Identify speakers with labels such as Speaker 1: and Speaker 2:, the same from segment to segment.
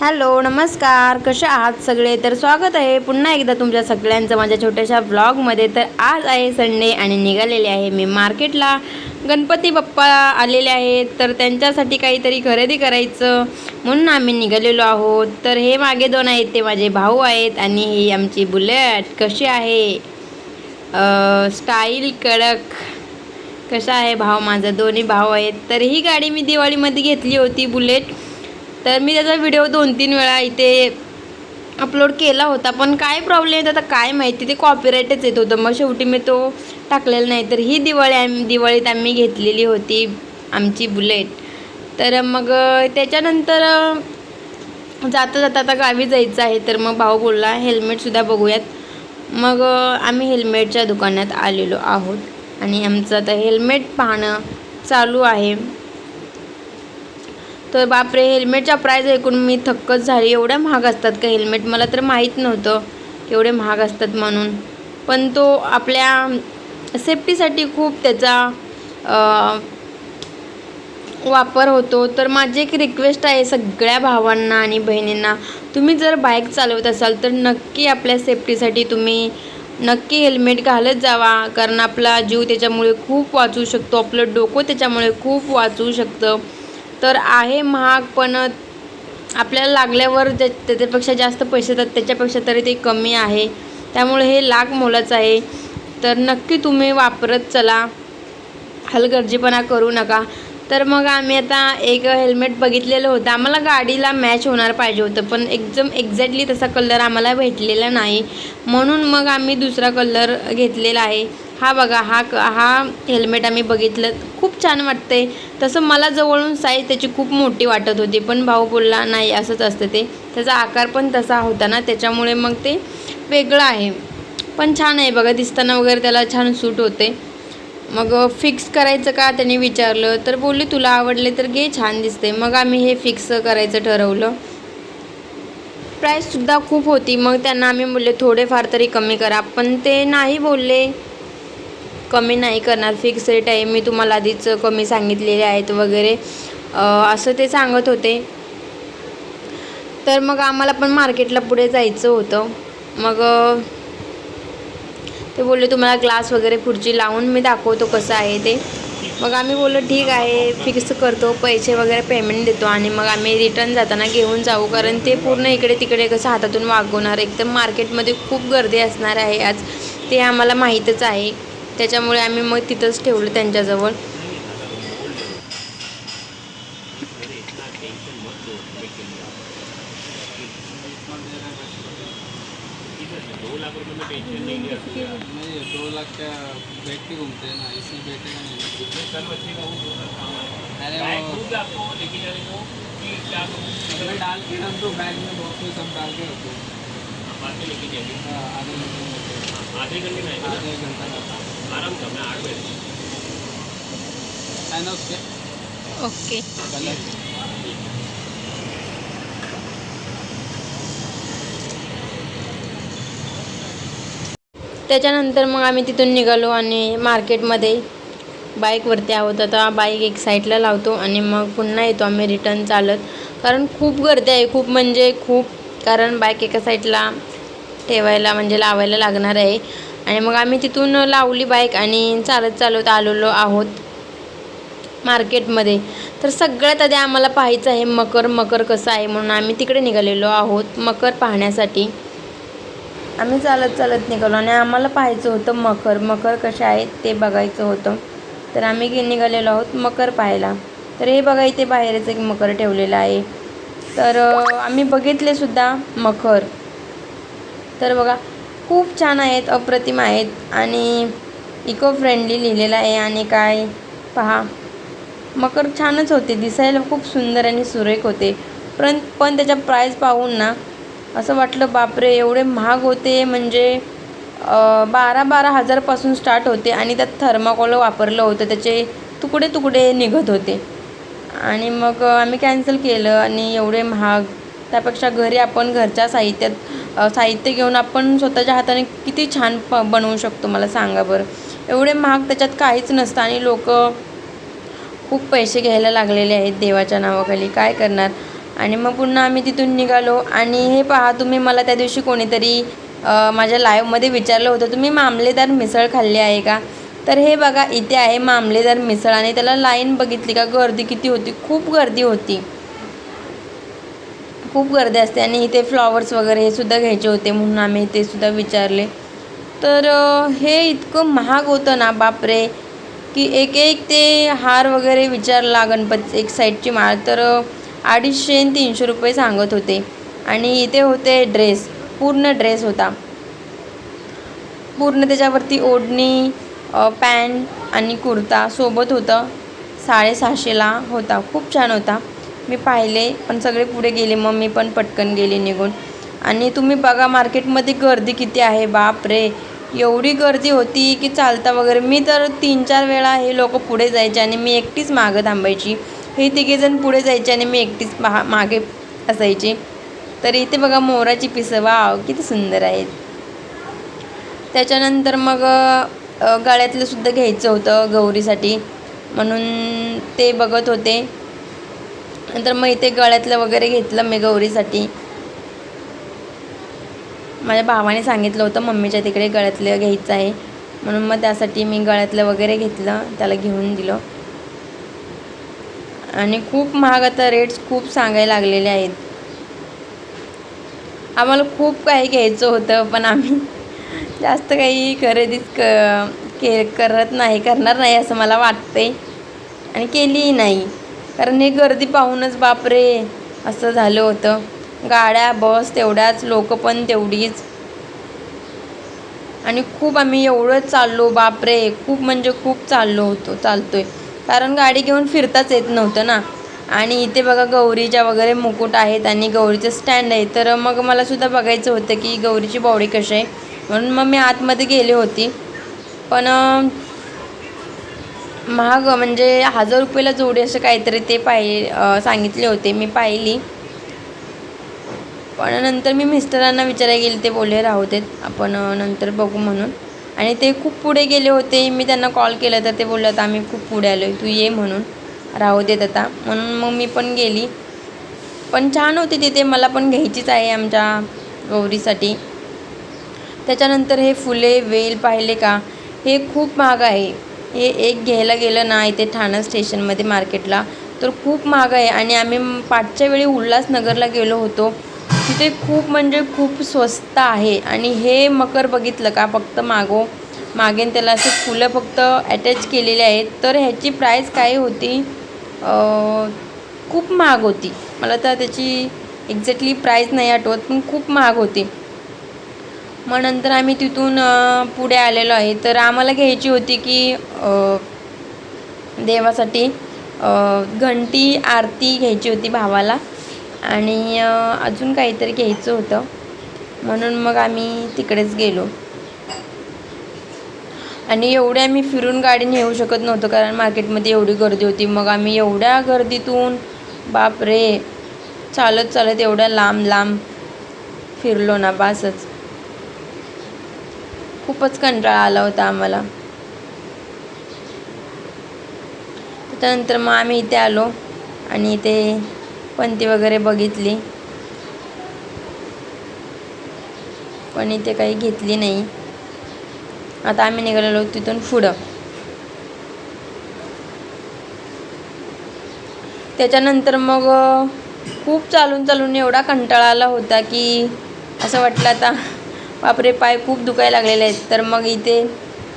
Speaker 1: Hello नमस्कार. कसे आहात सगळे? तर स्वागत आहे पुन्हा एकदा तुमच्या सगळ्यांचं माझ्या छोट्याशा ब्लॉगमध्ये. तर आज आहे संडे आणि निघालेले आहे मी मार्केटला. गणपती बाप्पा आलेले आहेत तर त्यांच्यासाठी काहीतरी खरेदी करायचं म्हणून आम्ही निघालेलो आहोत. तर हे मागे दोन आहेत ते माझे भाऊ आहेत आणि ही आमची बुलेट. कशी आहे? स्टाईल कडक. कसा आहे भाव? माझा दोन्ही भाव आहेत. तर ही गाडी मी दिवाळीमध्ये घेतली होती बुलेट. तर मी त्याचा व्हिडिओ दोन तीन वेळा इथे अपलोड केला होता. पण काय प्रॉब्लेम येत आता काय माहिती? ते कॉपीराईटच येत होतं. मग शेवटी मी तो टाकलेला नाही. तर ही दिवाळी आम दिवाळीत आम्ही घेतलेली होती आमची बुलेट तर मग त्याच्यानंतर जाता जाता आता गावी जायचं आहे. तर मग भाऊ बोलला हेल्मेटसुद्धा बघूयात. मग आम्ही हेल्मेटच्या दुकानात आलेलो आहोत. आणि आमचं आता हेल्मेट पाहणं चालू आहे. तर बापरे हेल्मेटच्या प्राईज ऐकून मी थक्कच झाली. एवढ्या महाग असतात का हेल्मेट मला तर माहीत नव्हतं एवढे महाग असतात म्हणून. पण तो आपल्या सेफ्टीसाठी खूप त्याचा वापर होतो. तर माझी एक रिक्वेस्ट आहे सगळ्या भावांना आणि बहिणींना. तुम्ही जर बाईक चालवत असाल तर नक्की आपल्या सेफ्टीसाठी तुम्ही नक्की हेल्मेट घालत जावा. कारण आपला जीव त्याच्यामुळे खूप वाचू शकतो. आपलं डोकं त्याच्यामुळे खूप वाचू शकतं. तर आहे महाग पण आपल्याला लागल्यावर ज्या त्याच्यापेक्षा जास्त पैसे येतात त्याच्यापेक्षा तरी ते कमी आहे. त्यामुळे हे लाख मोलाचं आहे. तर नक्की तुम्ही वापरत चला. हलगर्जीपणा करू नका. तर मग आम्ही आता एक हेल्मेट बघितलेलं होतं. आम्हाला गाडीला मॅच होणार पाहिजे होतं पण एकदम एक्झॅक्टली तसा कलर आम्हाला भेटलेला नाही. म्हणून मग आम्ही दुसरा कलर घेतलेला आहे. हा बघा हा क हा हेल्मेट आम्ही बघितलं. खूप छान वाटतंय. तसं मला जवळून साईज त्याची खूप मोठी वाटत होती पण भाऊ बोलला नाही असंच असतं ते. त्याचा आकार पण तसा होता ना त्याच्यामुळे मग ते वेगळं आहे. पण छान आहे बघा दिसताना वगैरे त्याला छान सूट होते. मग फिक्स करायचं का? त्याने विचारलं. तर बोलली तुला आवडले तर घे छान दिसते मग आम्ही हे फिक्स करायचं ठरवलं. प्राईससुद्धा खूप होती. मग त्यांना आम्ही बोलले थोडेफार तरी कमी करा. पण ते नाही बोलले. कमी नाही करणार. फिक्स रेट आहे मी तुम्हाला आधीच कमी सांगितलेले आहेत वगैरे. असं ते सांगत होते. तर मग आम्हाला पण मार्केटला पुढे जायचं होतं. मग ते बोलले तुम्हाला ग्लास वगैरे खुर्ची लावून मी दाखवतो कसं आहे ते. मग आम्ही बोललो ठीक आहे फिक्स करतो पैसे वगैरे पेमेंट देतो आणि मग आम्ही रिटर्न जाताना घेऊन जाऊ. कारण ते पूर्ण इकडे तिकडे कसं हातातून वागवणार. एकदम मार्केटमध्ये खूप गर्दी असणार आहे आज. ते आम्हाला माहीतच आहे. त्याच्यामुळे आम्ही मग तिथंच ठेवलं त्यांच्याजवळ
Speaker 2: हैं डाल के हम तो बैग में डाल के रखते हैं हाँ, आधे घंटे में आधे घंटा है ना उसके
Speaker 1: ओके. त्याच्यानंतर मग आम्ही तिथून निघालो आणि मार्केटमध्ये बाईकवरती आहोत. आता बाईक एक साईडला लावतो आणि मग पुन्हा येतो आम्ही रिटर्न चालत. कारण खूप गर्दी आहे खूप म्हणजे खूप. कारण बाईक एका साईडला ठेवायला म्हणजे लावायला लागणार आहे. आणि मग आम्ही तिथून लावली बाईक आणि चालत चालत आलेलो आहोत मार्केटमध्ये. तर सगळ्यात आधी आम्हाला पाहायचं आहे मकर मकर कसं आहे म्हणून आम्ही तिकडे निघालेलो आहोत मकर पाहण्यासाठी. आम्ही चालत चालत निघालो आणि आम्हाला पाहायचं होतं मकर मकर कसे आहेत ते बघायचं होतं. तर आम्ही निघालेलो आहोत मकर पाहायला. तर हे बघा इथे बाहेरच एक मकर ठेवलेलं आहे. तर आम्ही बघितले सुद्धा मकर. तर बघा खूप छान आहेत अप्रतिम आहेत आणि इको फ्रेंडली लिहिलेलं आहे आणि काय पहा. मकर छानच होते दिसायला खूप सुंदर आणि सुरेख होते. पण पण त्याच्या प्राईस पाहून ना असं वाटलं बापरे एवढे महाग होते म्हणजे बारा बारा हजारपासून स्टार्ट होते आणि त्यात थर्माकोल वापरलं होतं त्याचे तुकडे तुकडे निघत होते. आणि मग आम्ही कॅन्सल केलं आणि एवढे महाग त्यापेक्षा घरी आपण घरच्या साहित्यात साहित्य घेऊन आपण स्वतःच्या हाताने किती छान प बनवू शकतो मला सांगा बरं. एवढे महाग त्याच्यात काहीच नसतं आणि लोक खूप पैसे घ्यायला लागलेले आहेत देवाच्या नावाखाली. काय करणार? आणि मग पुन्हा आम्ही तिथून निघालो आणि हे पहा तुम्ही मला त्या दिवशी कोणीतरी माझ्या लाईव्हमध्ये विचारलं होतं तुम्ही मामलेदार मिसळ खाल्ली आहे का? तर हे बघा इथे आहे मामलेदार मिसळ आणि त्याला लाईन बघितली का? गर्दी किती होती? खूप गर्दी होती. खूप गर्दी असते आणि इथे फ्लॉवर्स वगैरे हे सुद्धा घ्यायचे होते म्हणून आम्ही ते सुद्धा विचारले. तर हे इतकं महाग होतं ना बापरे! की एक एक ते हार वगैरे विचारला गणपती एक साईडची माळ. तर अडीचशे आणि तीनशे रुपये सांगत होते. आणि इथे होते ड्रेस पूर्ण ड्रेस होता. पूर्ण त्याच्यावरती ओढणी पॅन्ट आणि कुर्ता सोबत होतं. साडेसहाशेला होता. खूप छान होता. मी पाहिले पण सगळे पुढे गेले. मग मी पण पटकन गेले निघून. आणि तुम्ही बघा मार्केटमध्ये गर्दी किती आहे. बाप रे! एवढी गर्दी होती की चालता वगैरे. मी तर तीन चार वेळा हे लोक पुढे जायचे आणि मी एकटीच मागं थांबायची. हे तिघेजण पुढे जायचे आणि मी एकटीच पहा मागे असायची. तर इथे बघा मोराची पिसं. वाव किती सुंदर आहेत. त्याच्यानंतर मग गळ्यातलं सुद्धा घ्यायचं होतं गौरीसाठी. म्हणून ते बघत होते. नंतर मग इथे गळ्यातलं वगैरे घेतलं मी गौरीसाठी. माझ्या भावाने सांगितलं होतं मम्मीच्या तिकडे गळ्यातलं घ्यायचं आहे. म्हणून मग त्यासाठी मी गळ्यातलं वगैरे घेतलं त्याला घेऊन दिलं. आणि खूप महाग आता रेट्स खूप सांगायला लागलेले आहेत. आम्हाला खूप काही घ्यायचं होतं पण आम्ही जास्त काही खरेदीच क के करत नाही करणार नाही असं मला वाटते आणि केलीही नाही. कारण हे गर्दी पाहूनच बापरे असं झालं होतं. गाड्या बस तेवढ्याच लोक पण तेवढीच. आणि खूप आम्ही एवढं चाललो बापरे खूप म्हणजे खूप चाललो होतो चालतोय. कारण गाडी घेऊन फिरताच येत नव्हतं ना. आणि इथे बघा गौरीच्या वगैरे मुकुट आहेत आणि गौरीचं स्टँड आहे. तर मग मला सुद्धा बघायचं होतं की गौरीची बॉडी कशी आहे. म्हणून मग मी आतमध्ये गेले होती. पण महाग म्हणजे हजार रुपयाला जोडी असं काहीतरी ते पाहि सांगितले होते मी पाहिली. पण नंतर मी मिस्टरांना विचारायला गेले ते बोलले राहू देत आपण नंतर बघू म्हणून. आणि ते खूप पुढे गेले होते मी त्यांना कॉल केला तर ते बोलले आता आम्ही खूप पुढे आलो तू ये म्हणून राहू देत आता. म्हणून मग मी पण गेली. पण छान होती तिथे मला पण घ्यायचीच आहे आमच्या गौरीसाठी. त्याच्यानंतर हे फुले वेल पाहिले का हे खूप महाग आहे. हे एक घ्यायला गेलं ना इथे ठाणा स्टेशनमध्ये मार्केटला तर खूप महाग आहे. आणि आम्ही पाठच्या वेळी उल्हासनगरला गेलो होतो. तिथे खूप म्हणजे खूप स्वस्त आहे. आणि हे मकर बघितलं का फक्त मागो मागेन त्याला असे फुलं फक्त अटॅच केलेले आहेत. तर ह्याची प्राईस काय होती? खूप महाग होती. मला तर त्याची एक्झॅक्टली प्राईस नाही आठवत पण खूप महाग होती. मग नंतर आम्ही तिथून पुढे आलेलो आहे. तर आम्हाला घ्यायची होती की देवासाठी घंटी आरती घ्यायची होती भावाला. आणि अजून काहीतरी घ्यायचं होतं. म्हणून मग आम्ही तिकडेच गेलो. आणि एवढे आम्ही फिरून गाडी नेऊ शकत नव्हतो कारण मार्केटमध्ये एवढी गर्दी होती. मग आम्ही एवढ्या गर्दीतून बापरे! चालत चालत एवढ्या लांब लांब फिरलो ना बासच. खूपच कंटाळा आला होता आम्हाला. त्याच्यानंतर मग आम्ही इथे आलो आणि इथे पंती वगैरे बघितली. पण इथे काही घेतली नाही. आता आम्ही निघालेलो तिथून पुढं. त्याच्यानंतर मग खूप चालून चालून एवढा कंटाळा आला होता की असं वाटलं आता बापरे पाय खूप दुखायला लागलेले आहेत. तर मग इथे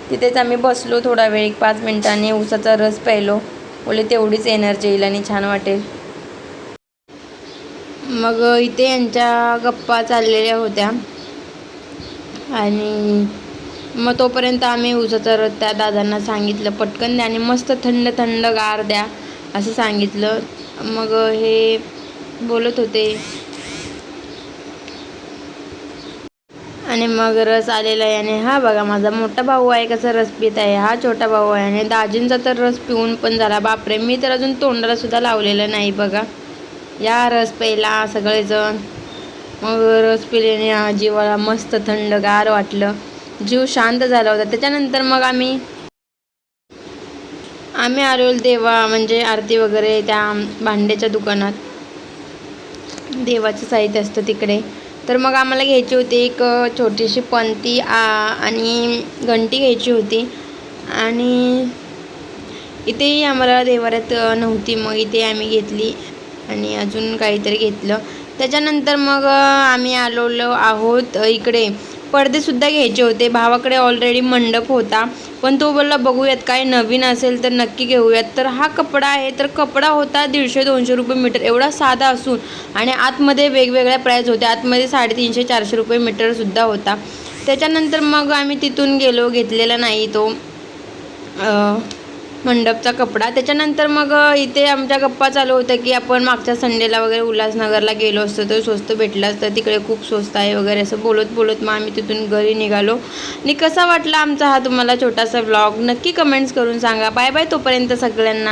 Speaker 1: तिथेच आम्ही बसलो थोडा वेळ एक पाच मिनटाने ऊसाचा रस प्यायलो. बोले तेवढीच एनर्जी येईल आणि छान वाटेल. मग इथे यांच्या गप्पा चाललेल्या होत्या. आणि मग तोपर्यंत आम्ही ऊसाचा रस त्या दादांना सांगितलं पटकन द्या आणि मस्त थंड थंड गार द्या असं सांगितलं. मग हे बोलत होते आणि मग रस आलेला आहे आणि हा बघा माझा मोठा भाऊ आहे कसा रस पित आहे. हा छोटा भाऊ आहे आणि दाजींचा तर रस पिऊन पण झाला. बापरे मी तर अजून तोंडाला सुद्धा लावलेलं नाही बघा. या रस प्यायला सगळेजण. मग रस पिल्याने जीवाला मस्त थंडगार वाटलं. जीव शांत झाला होता. त्याच्यानंतर मग आम्ही आम्ही आलो देवा म्हणजे आरती वगैरे त्या भांड्याच्या दुकानात. देवाचं साहित्य असतं तिकडे. तर मग आम्हाला घ्यायची होती एक छोटीशी पंती आणि घंटी घ्यायची होती. आणि इथेही आम्हाला देवाऱ्यात नव्हती मग इथे आम्ही घेतली आणि अजून काहीतरी घेतलं. त्याच्यानंतर मग आम्ही आलेलो आहोत इकडे. पडदेसुद्धा घ्यायचे होते. भावाकडे ऑलरेडी मंडप होता. पण तो बोलला बघूयात काय नवीन असेल तर नक्की घेऊयात. तर हा कपडा आहे. तर कपडा होता दीडशे दोनशे रुपये मीटर एवढा साधा असून. आणि आतमध्ये वेगवेगळ्या प्राईज होत्या. आतमध्ये साडेतीनशे चारशे रुपये मीटरसुद्धा होता. त्याच्यानंतर मग आम्ही तिथून गेलो घेतलेला नाही तो. मंडपचा कपडा. त्याच्यानंतर मग इथे आमच्या गप्पा चालू होत्या की आपण मागच्या संडेला वगैरे उल्हासनगरला गेलो असतो तर स्वस्त भेटलं असतं. तिकडे खूप स्वस्त आहे वगैरे असं बोलत बोलत मग आम्ही तिथून घरी निघालो. आणि कसा वाटला आमचा हा तुम्हाला छोटासा व्लॉग नक्की कमेंट्स करून सांगा. बाय बाय तोपर्यंत सगळ्यांना.